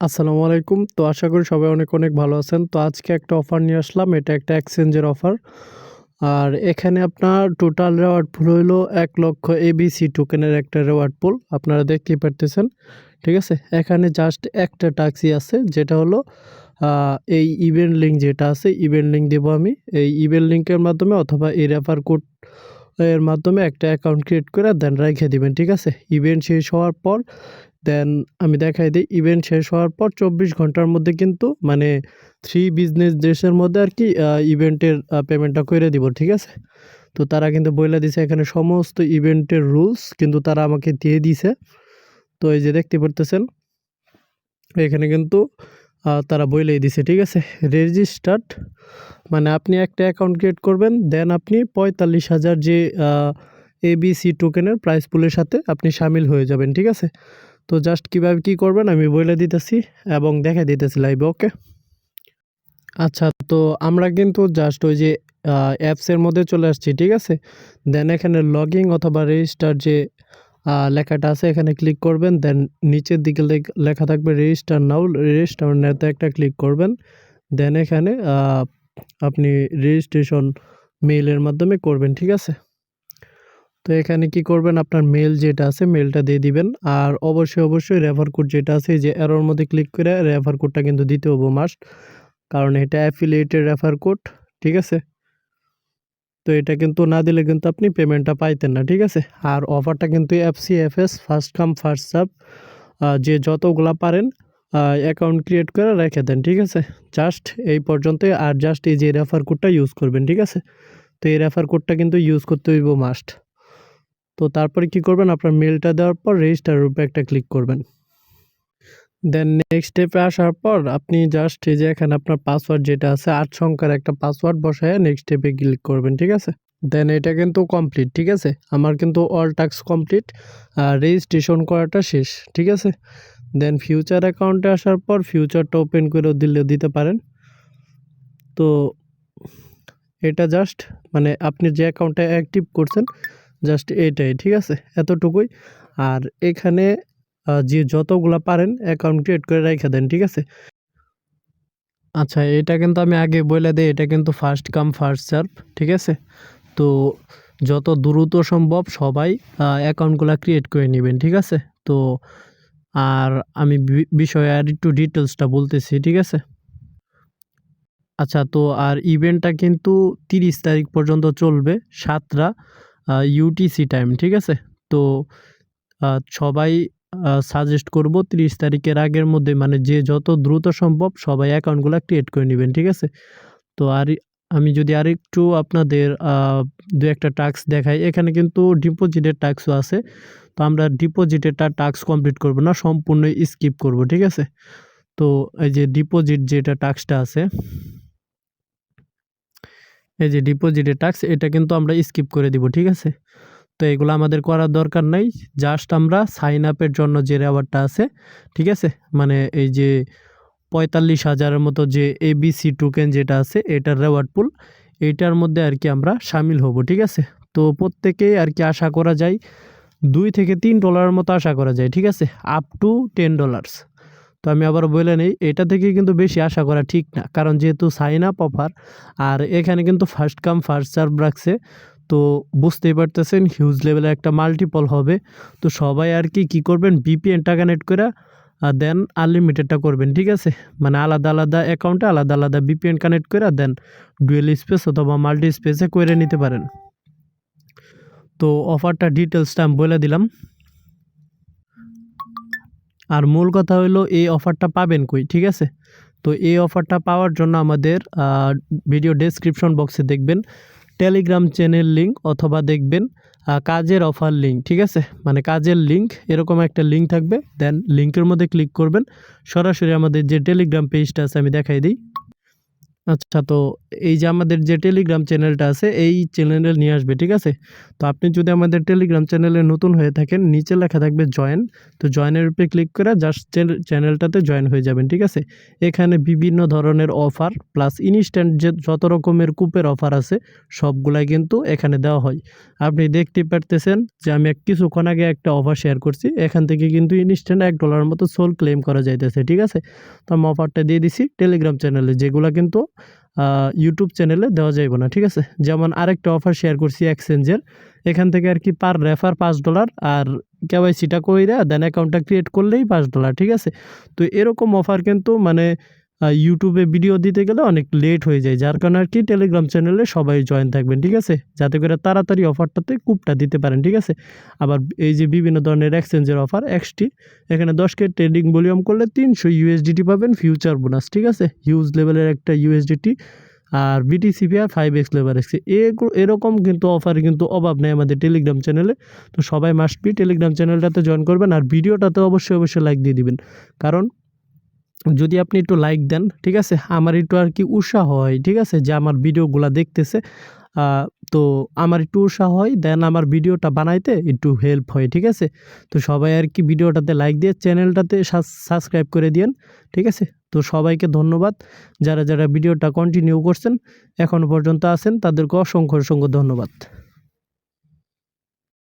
আসসালামু আলাইকুম। তো আশা করি সবাই অনেক অনেক ভালো আছেন। তো আজকে একটা অফার নিয়ে আসলাম। এটা একটা এক্সচেঞ্জের অফার। আর এখানে আপনার টোটাল রেওয়ার্ড পুল হইল এক লক্ষ এবিসি টোকেনের একটা রেওয়ার্ড পুল আপনারা দেখতেই পারতেছেন। ঠিক আছে? এখানে জাস্ট একটা টাক্সি আছে, যেটা হলো এই ইভেন্ট লিঙ্ক যেটা আছে ইভেন্ট লিঙ্ক দেবো আমি। এই ইভেন্ট লিঙ্কের মাধ্যমে অথবা এই রেফার কোড এর মাধ্যমে একটা অ্যাকাউন্ট ক্রিয়েট করে দেন রেখে দিবেন, ঠিক আছে? ইভেন্ট শেষ হওয়ার পর দেন আমি দেখাই দিই ইভেন্ট শেষ হওয়ার পর চব্বিশ ঘণ্টার মধ্যে কিন্তু মানে থ্রি বিজনেস ডেসের মধ্যে আর কি ইভেন্টের পেমেন্টটা করে দিব, ঠিক আছে? তো তারা কিন্তু বলে দিছে এখানে সমস্ত ইভেন্টের রুলস কিন্তু তারা আমাকে দিয়ে দিছে। তো এই যে দেখতে পারতেছেন, এখানে কিন্তু তারা বলেই দিছে, ঠিক আছে? রেজিস্টার্ড মানে আপনি একটা অ্যাকাউন্ট ক্রিয়েট করবেন দেন আপনি পঁয়তাল্লিশ হাজার যে এবিসি টোকেনের প্রাইস পুলের সাথে আপনি সামিল হয়ে যাবেন, ঠিক আছে? তো জাস্ট কীভাবে কী করবেন আমি বলে দিতেছি এবং দেখা দিতেছি লাইভে ওকে আচ্ছা তো আমরা কিন্তু জাস্ট ওই যে অ্যাপসের মধ্যে চলে আসছি, ঠিক আছে? দেন এখানে লগিং অথবা রেজিস্টার যে লেখাটা আছে, এখানে ক্লিক করবেন দেন নিচের দিকে লেখ- থাকবে রেজিস্টার নাও রেজিস্টার নাওতে একটা ক্লিক করবেন দেন এখানে আপনি রেজিস্ট্রেশন মেইলের মাধ্যমে করবেন, ঠিক আছে? তো এখানে কি করবেন, আপনার মেল যেটা আছে মেলটা দিয়ে দিবেন, আর অবশ্যই অবশ্যই রেফার কোড যেটা আছে যে এরোর মধ্যে ক্লিক করে রেফার কোডটা কিন্তু দিতে হব মাস্ট কারণ এটা অ্যাফিলিয়েটেড রেফার কোড ঠিক আছে? তো এটা কিন্তু না দিলে কিন্তু আপনি পেমেন্টটা পাইতেন না, ঠিক আছে? আর অফারটা কিন্তু FC FS first come first serve যে যতগুলা পারেন অ্যাকাউন্ট ক্রিয়েট করে রেখে দেন, ঠিক আছে? জাস্ট এই পর্যন্তই, আর জাস্ট এই যে রেফার কোডটা ইউজ করবেন, ঠিক আছে? তো এই রেফার কোডটা কিন্তু ইউজ করতে হইব মাস্ট তো তারপরে কি করবেন? আপনার মেলটা দেওয়ার পর রেজিস্টার রূপে একটা ক্লিক করবেন। দেন নেক্সট স্টেপে আসার পর আপনি জাস্ট এই যে এখানে আপনার পাসওয়ার্ড যেটা আছে আট সংখ্যার একটা পাসওয়ার্ড বসায় নেক্সট স্টেপে ক্লিক করবেন, ঠিক আছে? দেন এটা কিন্তু কমপ্লিট ঠিক আছে? আমার কিন্তু অল টাস্ক কমপ্লিট আর রেজিস্ট্রেশন করাটা শেষ, ঠিক আছে? দেন ফিউচার অ্যাকাউন্টে আসার পর ফিউচারটা ওপেন করেও দিলে দিতে পারেন। তো এটা জাস্ট মানে আপনি যে অ্যাকাউন্টটা অ্যাক্টিভ করছেন জাস্ট এটাই, ঠিক আছে? এতটুকুই। আর এখানে যে যতগুলা পারেন অ্যাকাউন্ট ক্রিয়েট করে রেখে দেন, ঠিক আছে? আচ্ছা এটা কিন্তু আমি আগে বলে দিই, এটা কিন্তু ফার্স্ট কাম ফার্স্ট সার্ভ ঠিক আছে? তো যত দ্রুত সম্ভব সবাই অ্যাকাউন্টগুলো ক্রিয়েট করে নেবেন, ঠিক আছে? তো আর আমি বিষয়ে আর একটু ডিটেলসটা বলতেছি, ঠিক আছে? আচ্ছা তো আর ইভেন্টটা কিন্তু তিরিশ তারিখ পর্যন্ত চলবে, সাতটা ইউটিসি টাইম ঠিক আছে? তো সবাই সাজেস্ট করব তিরিশ তারিখের আগের মধ্যে মানে যে যত দ্রুত সম্ভব সবাই অ্যাকাউন্টগুলো ক্রিয়েট করে নেবেন, ঠিক আছে? তো আর আমি যদি আরেকটু আপনাদের দু একটা টাস্ক দেখাই, এখানে কিন্তু ডিপোজিটের টাস্কও আছে। তো আমরা ডিপোজিটেরটা টাস্ক কমপ্লিট করব না, সম্পূর্ণ স্কিপ করব, ঠিক আছে? তো এই যে ডিপোজিট যেটা টাস্কটা আছে, এই যে ডিপোজিটের টাস্ক এটা কিন্তু আমরা স্কিপ করে দিব, ঠিক আছে? তো এগুলো আমাদের করার দরকার নাই। জাস্ট আমরা সাইন আপের জন্য যে রেওয়ার্ডটা আছে, ঠিক আছে? মানে এই যে পঁয়তাল্লিশ হাজারের মতো যে এবিসি টোকেন যেটা আছে, এটার রেওয়ার্ড পুল এইটার মধ্যে আর কি আমরা সামিল হব, ঠিক আছে? তো প্রত্যেকেই আর কি আশা করা যায়, দুই থেকে তিন ডলারের মতো আশা করা যায়, ঠিক আছে? আপ টু টেন ডলার্স তো আমি আবার বলে নেই, এটা থেকে কিন্তু বেশি আশা করা ঠিক না, কারণ যেহেতু সাইন আপ অফার আর এখানে কিন্তু ফার্স্ট কাম ফার্স্ট সার্ভ রাখছে তো বুঝতেই পারতেছেন হিউজ লেভেলের একটা মাল্টিপল হবে। তো সবাই আর কি, কী করবেন? বিপিএনটা কানেক্ট করে দেন আনলিমিটেডটা করবেন, ঠিক আছে? মানে আলাদা আলাদা অ্যাকাউন্টে আলাদা আলাদা বিপিএন কানেক্ট করে দেন ডুয়েল স্পেস অথবা মাল্টি স্পেসে করে নিতে পারেন। তো অফারটা ডিটেলসটা আমি বলে দিলাম। আর মূল কথা হলো এই অফারটা পাবেন কই, ঠিক আছে? তো এই অফারটা পাওয়ার জন্য আমাদের ভিডিও ডেসক্রিপশন বক্সে দেখবেন। টেলিগ্রাম চ্যানেল লিঙ্ক অথবা দেখবেন কাজের অফার লিঙ্ক ঠিক আছে? মানে কাজের লিঙ্ক এরকম একটা লিঙ্ক থাকবে, দেন লিঙ্কের মধ্যে ক্লিক করবেন। সরাসরি আমাদের যে টেলিগ্রাম পেজটা আছে, আমি দেখাই দিই। আচ্ছা তো এই যে আমাদের যে টেলিগ্রাম চ্যানেলটা আছে, এই চ্যানেলে নিয়ে আসবে, ঠিক আছে? তো আপনি যদি আমাদের টেলিগ্রাম চ্যানেলে নতুন হয়ে থাকেন, নিচে লেখা থাকবে জয়েন তো জয়েনের উপরে ক্লিক করে জাস্ট চ্যানেলটাতে জয়েন হয়ে যাবেন, ঠিক আছে? এখানে বিভিন্ন ধরনের অফার প্লাস ইনস্ট্যান্ট যে যত রকমের কুপের অফার আছে, সবগুলাই কিন্তু এখানে দেওয়া হয়। আপনি দেখতে পারতেছেন যে আমি কিছুক্ষণ আগে একটা অফার শেয়ার করছি, এখান থেকে কিন্তু ইনস্ট্যান্ট এক ডলার মতো সোল ক্লেম করা যাইতেছে, ঠিক আছে? তো আমি অফারটা দিয়ে দিছি টেলিগ্রাম চ্যানেলে যেগুলো কিন্তু ইউটিউব চ্যানেলে দেওয়া যাইব না, ঠিক আছে? যেমন আরেকটা অফার শেয়ার করছি এক্সচেঞ্জের এখান থেকে আর কি পার রেফার পাঁচ ডলার আর কেওয়াইসিটা কইরা দেন অ্যাকাউন্টটা ক্রিয়েট করলেই পাঁচ ডলার ঠিক আছে? তো এরকম অফার কিন্তু মানে ইউটিউবে ভিডিও দিতে গেলে অনেক লেট হয়ে যায়, যার কারণে আর কি টেলিগ্রাম চ্যানেলে সবাই জয়েন থাকবেন, ঠিক আছে? যাতে করে তাড়াতাড়ি অফারটাতে কূপটা দিতে পারেন, ঠিক আছে? আবার এই যে বিভিন্ন ধরনের এক্সচেঞ্জের অফার এক্সটি এখানে দশ কে ট্রেডিং ভলিউম করলে তিনশো ইউএসডিটি পাবেন ফিউচার বোনাস ঠিক আছে? হিউজ লেভেলের একটা ইউএসডিটি আর বিটিসিপি আর ফাইভ এক্স লেভার এক্স এরকম কিন্তু অফার কিন্তু অভাব নেই আমাদের টেলিগ্রাম চ্যানেলে তো সবাই মাস্ট বি টেলিগ্রাম চ্যানেলটাতে জয়েন করবেন, আর ভিডিওটাতে অবশ্যই অবশ্যই লাইক দিয়ে দিবেন। কারণ যদি আপনি একটু লাইক দেন, ঠিক আছে? আমার একটু আর কি উৎসাহ হয়, ঠিক আছে? যে আমার ভিডিওগুলো দেখতেছে তো আমার একটু উৎসাহ হয় দেন আমার ভিডিওটা বানাইতে একটু হেল্প হয়, ঠিক আছে? তো সবাই আর কি ভিডিওটাতে লাইক দিয়ে চ্যানেলটাতে সাবস্ক্রাইব করে দিয়েন, ঠিক আছে? তো সবাইকে ধন্যবাদ। যারা যারা ভিডিওটা কন্টিনিউ করছেন এখনও পর্যন্ত আছেন, তাদেরকে অসংখ্য অসংখ্য ধন্যবাদ।